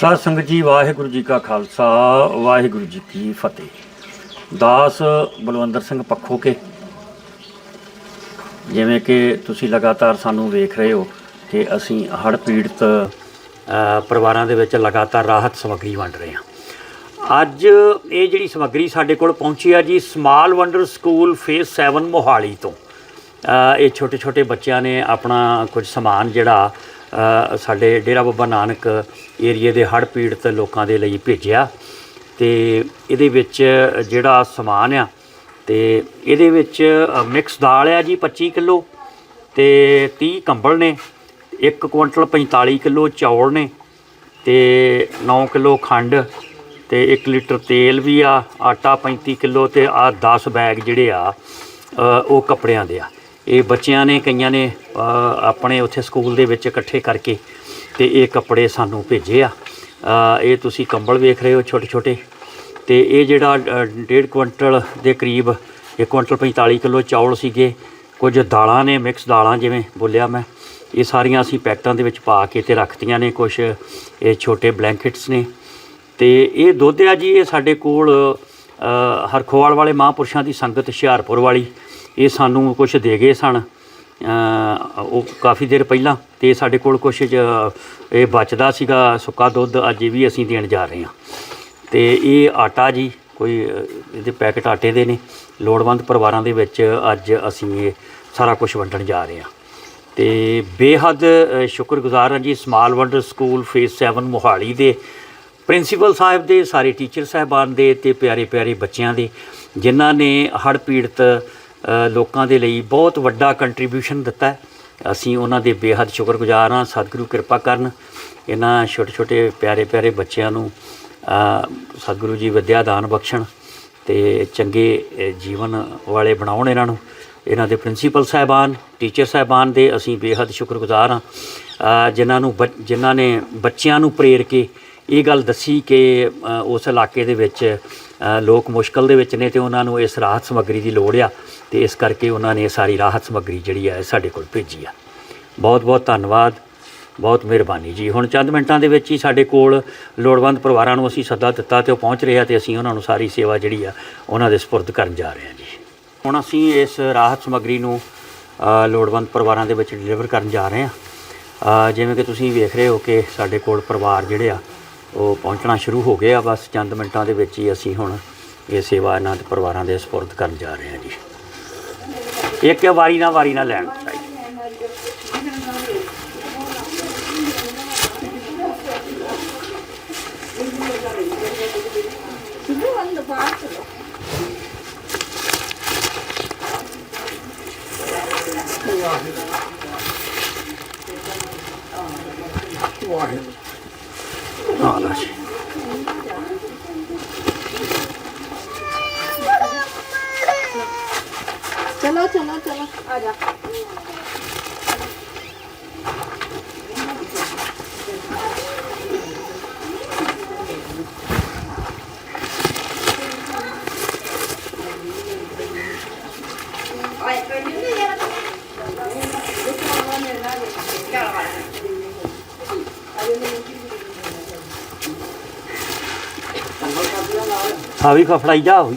ਸਾਧ ਸੰਗਤ ਜੀ, ਵਾਹਿਗੁਰੂ ਜੀ ਕਾ ਖਾਲਸਾ, ਵਾਹਿਗੁਰੂ ਜੀ ਕੀ ਫਤਿਹ। ਦਾਸ ਬਲਵੰਦਰ ਸਿੰਘ ਪੱਖੋ ਕੇ ਜਿਵੇਂ ਕਿ ਤੁਸੀਂ ਲਗਾਤਾਰ ਸਾਨੂੰ ਵੇਖ ਰਹੇ ਹੋ ਕਿ ਅਸੀਂ ਹੜ੍ਹ ਪੀੜਤ ਪਰਿਵਾਰਾਂ ਦੇ ਵਿੱਚ ਲਗਾਤਾਰ ਰਾਹਤ ਸਮੱਗਰੀ ਵੰਡ ਰਹੇ ਹਾਂ। ਅੱਜ ਇਹ ਜਿਹੜੀ ਸਮੱਗਰੀ ਸਾਡੇ ਕੋਲ ਪਹੁੰਚੀ ਆ ਜੀ, small wonder school phase 7 Mohali ਤੋਂ। ਇਹ ਛੋਟੇ ਛੋਟੇ ਬੱਚਿਆਂ ਨੇ ਆਪਣਾ ਕੁਝ ਸਮਾਨ ਜਿਹੜਾ ਸਾਡੇ ਡੇਰਾ ਬਾਬਾ ਨਾਨਕ ਏਰੀਏ ਦੇ ਹੜ੍ਹ ਪੀੜਤ ਲੋਕਾਂ ਦੇ ਲਈ ਭੇਜਿਆ ਤੇ ਇਹਦੇ ਵਿੱਚ ਜਿਹੜਾ ਸਮਾਨ ਆ ਤੇ ਇਹਦੇ ਵਿੱਚ ਮਿਕਸ ਦਾਲ ਆ ਜੀ 25 ਕਿਲੋ ਤੇ 30 ਕੰਬਲ ਨੇ 1 ਕੁਇੰਟਲ 45 ਕਿਲੋ ਚੌਲ ਨੇ ਤੇ 9 ਕਿਲੋ ਖੰਡ ਤੇ 1 ਲੀਟਰ ਤੇਲ ਵੀ ਆ, ਆਟਾ 35 ਕਿਲੋ ਤੇ ਆ 10 ਬੈਗ ਜਿਹੜੇ ਆ ਉਹ ਕੱਪੜਿਆਂ ਦੇ ਆ। ਇਹ ਬੱਚਿਆਂ ਨੇ ਕਈਆਂ ਨੇ ਆਪਣੇ ਉੱਥੇ ਸਕੂਲ ਦੇ ਵਿੱਚ ਇਕੱਠੇ ਕਰਕੇ ਤੇ ਇਹ ਕੱਪੜੇ ਸਾਨੂੰ ਭੇਜੇ ਆ। ਇਹ ਤੁਸੀਂ ਕੰਬਲ ਵੇਖ ਰਹੇ ਹੋ ਛੋਟੇ ਛੋਟੇ ਤੇ ਇਹ ਜਿਹੜਾ ਅ, ਡੇਢ ਕੁਇੰਟਲ ਦੇ ਕਰੀਬ 1 ਕੁਇੰਟਲ 45 ਕਿਲੋ ਚੌਲ ਸੀਗੇ। ਕੁਝ ਦਾਲਾਂ ਨੇ ਮਿਕਸ ਦਾਲਾਂ ਜਿਵੇਂ ਬੋਲਿਆ ਮੈਂ। ਇਹ ਸਾਰੀਆਂ ਅਸੀਂ ਪੈਕਟਾਂ ਦੇ ਵਿੱਚ ਪਾ ਕੇ ਤੇ ਰੱਖਤੀਆਂ ਨੇ ਕੁਝ ਇਹ ਛੋਟੇ ਬਲੈਂਕਟਸ ਨੇ। ਤੇ ਇਹ ਦੁੱਧ ਆ ਜੀ ਇਹ ਸਾਡੇ ਕੋਲ ਹਰਖੋਵਾਲ ਵਾਲੇ ਮਹਾਂਪੁਰਸ਼ਾਂ ਦੀ ਸੰਗਤ ਹੁਸ਼ਿਆਰਪੁਰ ਵਾਲੀ। ਇਹ ਸਾਨੂੰ ਕੁਝ ਦੇ ਗਏ ਸਨ। ਉਹ ਕਾਫੀ ਦੇਰ ਪਹਿਲਾਂ ਤੇ ਸਾਡੇ ਕੋਲ ਕੁਝ ਇਹ ਬਚਦਾ ਸੀਗਾ ਸੁੱਕਾ ਦੁੱਧ, ਅੱਜ ਇਹ ਵੀ ਅਸੀਂ ਦੇਣ ਜਾ ਰਹੇ ਹਾਂ। ਤੇ ਇਹ ਆਟਾ ਜੀ, ਕੋਈ, ਇਹਦੇ ਪੈਕਟ ਆਟੇ ਦੇ ਨੇ। ਲੋੜਵੰਦ ਪਰਿਵਾਰਾਂ ਦੇ ਵਿੱਚ ਅੱਜ ਅਸੀਂ ਇਹ ਸਾਰਾ ਕੁਝ ਵੰਡਣ ਜਾ ਰਹੇ ਹਾਂ। ਤੇ ਬੇਹੱਦ ਸ਼ੁਕਰਗੁਜ਼ਾਰ ਹਾਂ ਜੀ small wonder school phase 7 Mohali ਦੇ ਪ੍ਰਿੰਸੀਪਲ ਸਾਹਿਬ ਦੇ, ਸਾਰੇ ਟੀਚਰ ਸਾਹਿਬਾਨ ਦੇ ਤੇ ਪਿਆਰੇ ਪਿਆਰੇ ਬੱਚਿਆਂ ਦੇ, ਜਿਨ੍ਹਾਂ ਨੇ ਹੜ੍ਹ ਪੀੜਤ ਲੋਕਾਂ ਦੇ ਲਈ ਬਹੁਤ ਵੱਡਾ ਕੰਟਰੀਬਿਊਸ਼ਨ ਦਿੱਤਾ ਅਸੀਂ ਉਹਨਾਂ ਦੇ ਬੇਹੱਦ ਸ਼ੁਕਰਗੁਜ਼ਾਰ ਹਾਂ, ਸਤਿਗੁਰੂ ਕਿਰਪਾ ਕਰਨ। ਇਹਨਾਂ ਛੋਟੇ ਛੋਟੇ ਪਿਆਰੇ ਪਿਆਰੇ ਬੱਚਿਆਂ ਨੂੰ ਸਤਿਗੁਰੂ ਜੀ ਵਿਦਿਆ ਦਾਨ ਬਖਸ਼ਣ ਤੇ ਚੰਗੇ ਜੀਵਨ ਵਾਲੇ ਬਣਾਉਣ ਇਹਨਾਂ ਨੂੰ। ਇਹਨਾਂ ਦੇ ਪ੍ਰਿੰਸੀਪਲ ਸਾਹਿਬਾਨ ਟੀਚਰ ਸਾਹਿਬਾਨ ਦੇ ਅਸੀਂ ਬੇਹੱਦ ਸ਼ੁਕਰਗੁਜ਼ਾਰ ਹਾਂ। ਜਿਨ੍ਹਾਂ ਨੂੰ ਬੱਚ- ਜਿਨ੍ਹਾਂ ਨੇ ਬੱਚਿਆਂ ਨੂੰ ਪ੍ਰੇਰ ਕੇ ਇਹ ਗੱਲ ਦੱਸੀ ਕਿ ਉਸ ਇਲਾਕੇ ਦੇ ਵਿੱਚ ਲੋਕ ਮੁਸ਼ਕਲ ਦੇ ਵਿੱਚ ਨੇ ਤੇ ਉਹਨਾਂ ਨੂੰ ਇਸ ਰਾਹਤ ਸਮੱਗਰੀ ਦੀ ਲੋੜ ਆ ਤੇ ਇਸ ਕਰਕੇ ਉਹਨਾਂ ਨੇ ਸਾਰੀ ਰਾਹਤ ਸਮੱਗਰੀ ਜਿਹੜੀ ਆ ਸਾਡੇ ਕੋਲ ਭੇਜੀ ਆ। ਬਹੁਤ ਬਹੁਤ ਧੰਨਵਾਦ, ਬਹੁਤ ਮਿਹਰਬਾਨੀ ਜੀ। ਹੁਣ ਚੰਦ ਮਿੰਟਾਂ ਦੇ ਵਿੱਚ ਹੀ ਸਾਡੇ ਕੋਲ ਲੋੜਵੰਦ ਪਰਿਵਾਰਾਂ ਨੂੰ ਅਸੀਂ ਸੱਦਾ ਦਿੱਤਾ ਤੇ ਉਹ ਪਹੁੰਚ ਰਹੇ ਆ ਤੇ ਅਸੀਂ ਉਹਨਾਂ ਨੂੰ ਸਾਰੀ ਸੇਵਾ ਜਿਹੜੀ ਆ ਉਹਨਾਂ ਦੇ ਸਪੁਰਦ ਕਰਨ ਜਾ ਰਹੇ ਹਾਂ ਜੀ। ਹੁਣ ਅਸੀਂ ਇਸ ਰਾਹਤ ਸਮੱਗਰੀ ਨੂੰ ਲੋੜਵੰਦ ਪਰਿਵਾਰਾਂ ਦੇ ਵਿੱਚ ਡਿਲੀਵਰ ਕਰਨ ਜਾ ਰਹੇ ਹਾਂ। ਜਿਵੇਂ ਕਿ ਤੁਸੀਂ ਵੇਖ ਰਹੇ ਹੋ ਕਿ ਸਾਡੇ ਕੋਲ ਪਰਿਵਾਰ ਜਿਹੜੇ ਆ ਉਹ ਪਹੁੰਚਣਾ ਸ਼ੁਰੂ ਹੋ ਗਿਆ, ਬਸ ਚੰਦ ਮਿੰਟਾਂ ਦੇ ਵਿੱਚ ਹੀ ਅਸੀਂ ਹੁਣ ਇਹ ਸੇਵਾ ਇਹਨਾਂ ਦੇ ਪਰਿਵਾਰਾਂ ਦੇ ਸਪੁਰਦ ਕਰਨ ਜਾ ਰਹੇ ਹਾਂ ਜੀ। ਇੱਕ ਵਾਰੀ ਨਾ ਵਾਰੀ ਨਾ ਲੈਣ ਚਾਹੀਦੀ ਆ ਲਓ ਜੀ ਚਲੋ ਚਲੋ ਚਲੋ। ਆ ਜਾ। ਆ ਵੀ ਫਫੜਾਈ ਜਾ ਹੋਈ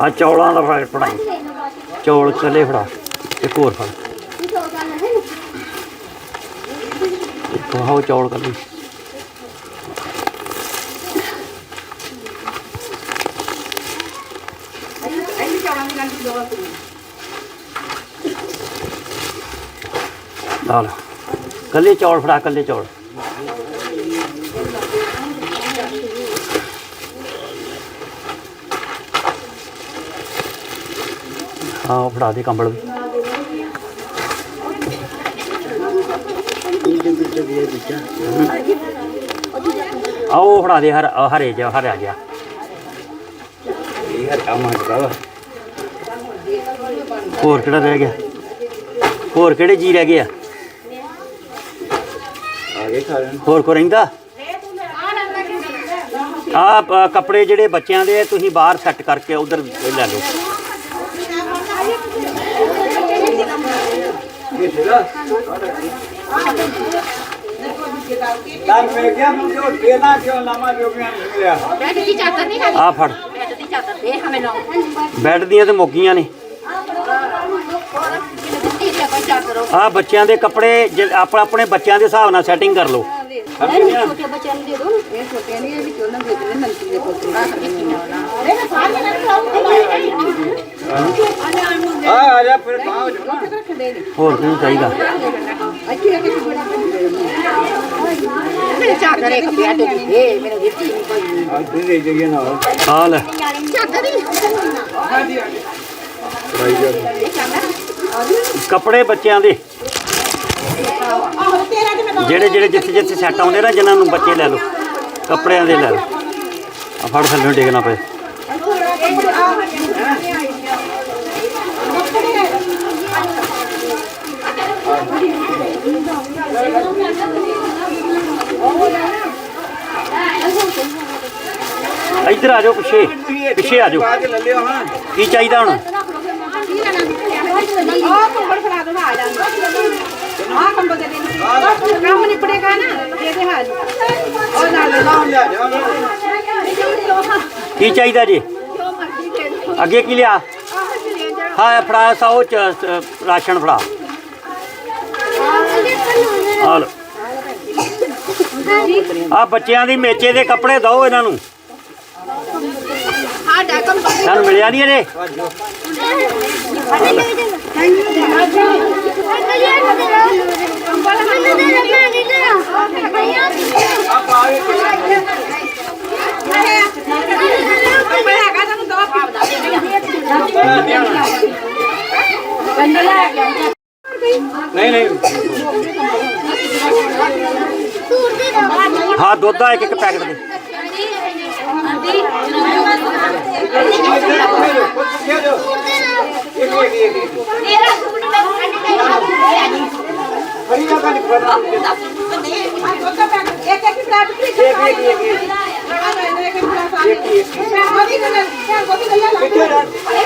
ਆ ਚੌਲਾਂ ਦਾ। ਫੜ ਪੜਾਈ ਚੌਲ ਚਲੇ ਫੜਾ। ਇੱਕ ਹੋਰ ਫੜ। ਇੱਕ ਵਾਹੋ ਚੌਲ ਕੱਲੀ ਲਾ ਕੱਲੇ ਚੌਲ ਫੜਾ ਕੱਲੇ ਚੌਲ। ਹਾਂ ਉਹ ਫੜਾ ਦੇ ਕੰਬਲ। ਵੀ ਆਓ ਫੜਾ ਦੇ ਹਰ ਹਰੇ ਗਿਆ ਇਹ ਹਰ ਕੰਮ ਹਟਦਾ ਹੋਰ ਕਿਹੜਾ ਰਹਿ ਗਿਆ? ਹੋਰ ਕਿਹੜੇ ਜੀ ਰਹਿ ਗਏ ਆ? ਲੈਣ ਹੋਰ ਕੋ ਰਹਿੰਦਾ? ਆ ਕੱਪੜੇ ਜਿਹੜੇ ਬੱਚਿਆਂ ਦੇ ਤੁਸੀਂ ਬਾਹਰ ਸੈੱਟ ਕਰਕੇ ਉਧਰ ਲੈ ਲਓ। ਆ ਫੜ। ਬੈੱਡ ਦੀਆਂ ਤੇ ਮੁੱਕੀਆਂ ਨੇ ਜਿਹਨੇ ਦਿੱਤੀ ਤੇ ਕੋਈ ਚਾਦਰ ਹੋ ਆ ਬੱਚਿਆਂ ਦੇ ਕੱਪੜੇ ਜੇ ਆਪਾਂ ਆਪਣੇ ਬੱਚਿਆਂ ਦੇ ਹਿਸਾਬ ਨਾਲ ਸੈਟਿੰਗ ਕਰ ਲਓ। ਨਹੀਂ ਛੋਟੇ ਬੱਚਿਆਂ ਨੂੰ ਦੇ ਦੋ ਇਹ ਛੋਟੇ ਨਹੀਂ ਇਹ ਵੀ ਕਿਉਂ ਨਾ ਦੇ ਦੇ ਨੰਤੀ ਦੇ ਪੁੱਤ ਇਹ ਸਾਰੇ ਨਾਲ ਆ ਆ ਜਾ ਫਿਰ ਬਾਹਰ ਜਾਣਾ। ਹੋਰ ਕੀ ਚਾਹੀਦਾ? ਮੇਰੇ ਚਾਦਰ ਇੱਕ ਪਿਆ ਦੇ ਦੇ ਮੇਰੇ ਦਿੱਤੀ ਨਹੀਂ ਕੋਈ ਆ ਦੇ ਦੇ ਜਾਈਏ ਨਾ। ਆ ਲੈ। ਚਾਦਰ ਹੀ ਕੱਪੜੇ ਬੱਚਿਆਂ ਦੇ। ਜਿਹੜੇ ਜਿਹੜੇ ਜਿੱਥੇ ਜਿੱਥੇ ਸੈੱਟ ਆਉਂਦੇ ਨਾ, ਜਿਨ੍ਹਾਂ ਨੂੰ ਬੱਚੇ ਲੈ ਲਓ। ਕੱਪੜਿਆਂ ਦੇ ਲੈ ਲਓ। ਆ ਫੜ ਥੱਲੇ ਡੇਗਣਾ ਪਏ। ਇੱਧਰ ਆ ਜਾਓ ਪਿੱਛੇ। ਪਿੱਛੇ ਆ ਜਾਓ। ਕੀ ਚਾਹੀਦਾ ਹੁਣ? ਆਹ ਕੰਬਲ ਫੜਾ ਦੋ ਆ ਜਾਂਦਾ ਆਹ ਕੰਬਲ ਦੇ ਦੇ ਕੰਮ ਨਿਪੜੇਗਾ ਨਾ ਦੇ ਹਾਲ ਉਹ ਨਾਲ ਦੇ ਨਾ ਜਾ ਕੀ ਚਾਹੀਦਾ ਜੀ? ਅੱਗੇ ਕੀ ਲਿਆ? ਹਾਂ ਫੜਾ ਸਾਓ ਰਾਸ਼ਨ ਫੜਾ। ਆ ਆ ਬੱਚਿਆਂ ਦੀ ਮੇਚੇ ਦੇ ਕੱਪੜੇ ਦਿਓ ਇਹਨਾਂ ਨੂੰ। ਸਾਡਾ ਕੰਬਲ ਸਾਨੂੰ ਮਿਲਿਆ ਨਹੀਂ ਇਹਦੇ ਕੰਬਲ ਹੈਗਾ ਤੁਹਾਨੂੰ ਦੋ ਨਹੀਂ ਨਹੀਂ ਹਾਂ ਦੁੱਧ ਦਾ ਇੱਕ ਇੱਕ ਪੈਕਟ ਦੇ ਪੁੱਛਿਆ ਜੋ ਇੱਕ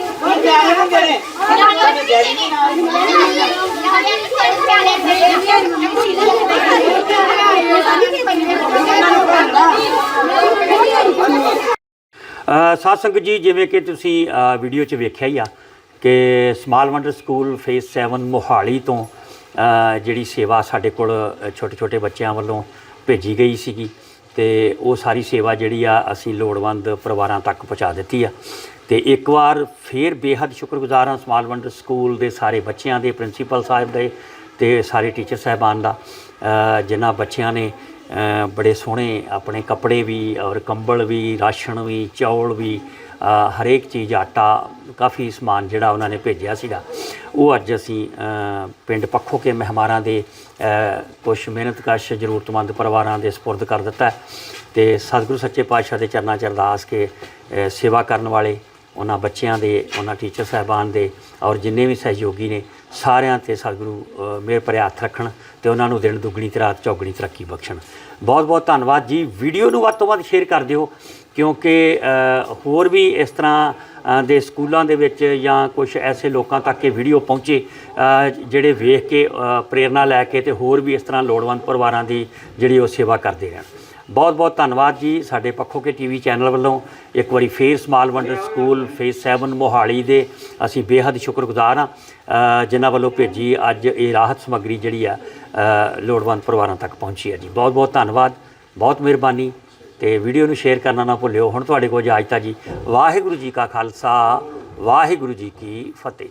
ਮੈਂ ਕਿਹੜਾ ਲੈ ਆਣਾ ਪਿੱਛੇ ਹੋ ਜਾਣਾ ਕੰਬਲ ਮੁੱਕ ਗਈ ਅ, ਸਾਧ ਸੰਗਤ ਜੀ ਜਿਵੇਂ ਕਿ ਤੁਸੀਂ ਅ, ਵੀਡੀਓ 'ਚ ਵੇਖਿਆ ਹੀ ਆ ਕਿ small wonder school phase 7 Mohali ਤੋਂ ਅ, ਜਿਹੜੀ ਸੇਵਾ ਸਾਡੇ ਕੋਲ ਛੋਟੇ ਛੋਟੇ ਬੱਚਿਆਂ ਵੱਲੋਂ ਭੇਜੀ ਗਈ ਸੀਗੀ ਤੇ ਉਹ ਸਾਰੀ ਸੇਵਾ ਜਿਹੜੀ ਆ ਅਸੀਂ ਲੋੜਵੰਦ ਪਰਿਵਾਰਾਂ ਤੱਕ ਪਹੁੰਚਾ ਦਿੱਤੀ ਆ। ਤੇ ਇੱਕ ਵਾਰ ਫੇਰ ਬੇਹੱਦ ਸ਼ੁਕਰਗੁਜ਼ਾਰ ਹਾਂ ਸਮਾਲ ਵੰਡਰ ਸਕੂਲ ਦੇ ਸਾਰੇ ਬੱਚਿਆਂ ਦੇ, ਪ੍ਰਿੰਸੀਪਲ ਸਾਹਿਬ ਦੇ ਤੇ ਸਾਰੇ ਟੀਚਰ ਸਾਹਿਬਾਨ ਦਾ ਜਿਨ੍ਹਾਂ ਬੱਚਿਆਂ ਨੇ ਬੜੇ ਸੋਹਣੇ ਆਪਣੇ ਕੱਪੜੇ ਵੀ ਔਰ ਕੰਬਲ ਵੀ, ਰਾਸ਼ਨ ਵੀ, ਚੌਲ ਵੀ ਹਰੇਕ ਚੀਜ਼ ਆਟਾ, ਕਾਫੀ ਸਮਾਨ ਜਿਹੜਾ ਉਹਨਾਂ ਨੇ ਭੇਜਿਆ ਸੀਗਾ। ਉਹ ਅੱਜ ਅਸੀਂ ਪਿੰਡ ਪੱਖੋ ਕੇ ਮਹਿਮਾਨਾਂ ਦੇ ਕੁਝ ਮਿਹਨਤਕਸ਼ ਜ਼ਰੂਰਤਮੰਦ ਪਰਿਵਾਰਾਂ ਦੇ ਸਪੁਰਦ ਕਰ ਦਿੱਤਾ ਹੈ ਤੇ ਸਤਿਗੁਰੂ ਸੱਚੇ ਪਾਤਸ਼ਾਹ ਦੇ ਚਰਨਾਂ 'ਚ ਅਰਦਾਸ ਕੇ ਸੇਵਾ ਕਰਨ ਵਾਲੇ ਉਹਨਾਂ ਬੱਚਿਆਂ ਦੇ ਉਹਨਾਂ ਟੀਚਰ ਸਾਹਿਬਾਨ ਦੇ ਔਰ ਜਿੰਨੇ ਵੀ ਸਹਿਯੋਗੀ ਨੇ ਸਾਰਿਆਂ ਤੇ ਸਤਿਗੁਰੂ ਮੇਰੇ ਮਿਹਰ ਹੱਥ ਰੱਖਣ ਤੇ ਉਹਨਾਂ ਨੂੰ ਦਿਨ ਦੁੱਗਣੀ ਤੇ ਰਾਤ ਚੌਗਣੀ ਤਰੱਕੀ ਬਖਸ਼ਣ। ਬਹੁਤ ਬਹੁਤ ਧੰਨਵਾਦ ਜੀ। ਵੀਡੀਓ ਨੂੰ ਵੱਧ ਤੋਂ ਵੱਧ ਸ਼ੇਅਰ ਕਰ ਦਿਓ ਕਿਉਂਕਿ ਹੋਰ ਵੀ ਇਸ ਤਰ੍ਹਾਂ ਦੇ ਸਕੂਲਾਂ ਦੇ ਵਿੱਚ ਜਾਂ ਕੁਝ ਐਸੇ ਲੋਕਾਂ ਤੱਕ ਇਹ ਵੀਡੀਓ ਪਹੁੰਚੇ ਜਿਹੜੇ ਵੇਖ ਕੇ ਅ, ਪ੍ਰੇਰਣਾ ਲੈ ਕੇ ਤੇ ਹੋਰ ਵੀ ਇਸ ਤਰ੍ਹਾਂ ਲੋੜਵੰਦ ਪਰਿਵਾਰਾਂ ਦੀ ਜਿਹੜੀ ਉਹ ਸੇਵਾ ਕਰਦੇ ਰਹਿਣ। ਬਹੁਤ ਬਹੁਤ ਧੰਨਵਾਦ ਜੀ ਸਾਡੇ ਪੱਖੋ ਕੇ ਟੀਵੀ ਚੈਨਲ ਵੱਲੋਂ। ਇੱਕ ਵਾਰੀ ਫੇਰ small wonder school phase 7 Mohali ਦੇ ਅਸੀਂ ਬੇਹੱਦ ਸ਼ੁਕਰਗੁਜ਼ਾਰ ਹਾਂ ਜਿਨ੍ਹਾਂ ਵੱਲੋਂ ਭੇਜੀ ਅੱਜ ਇਹ ਰਾਹਤ ਸਮੱਗਰੀ ਜਿਹੜੀ ਆ ਲੋੜਵੰਦ ਪਰਿਵਾਰਾਂ ਤੱਕ ਪਹੁੰਚੀ ਹੈ ਜੀ। ਬਹੁਤ ਬਹੁਤ ਧੰਨਵਾਦ, ਬਹੁਤ ਮਿਹਰਬਾਨੀ ਤੇ ਵੀਡੀਓ ਨੂੰ ਸ਼ੇਅਰ ਕਰਨਾ ਨਾ ਭੁੱਲਿਓ। ਹੁਣ ਤੁਹਾਡੇ ਕੋਲ ਇਜਾਜ਼ਤ ਆ ਜੀ ਵਾਹਿਗੁਰੂ ਜੀ ਕਾ ਖਾਲਸਾ, ਵਾਹਿਗੁਰੂ ਜੀ ਕੀ ਫਤਿਹ।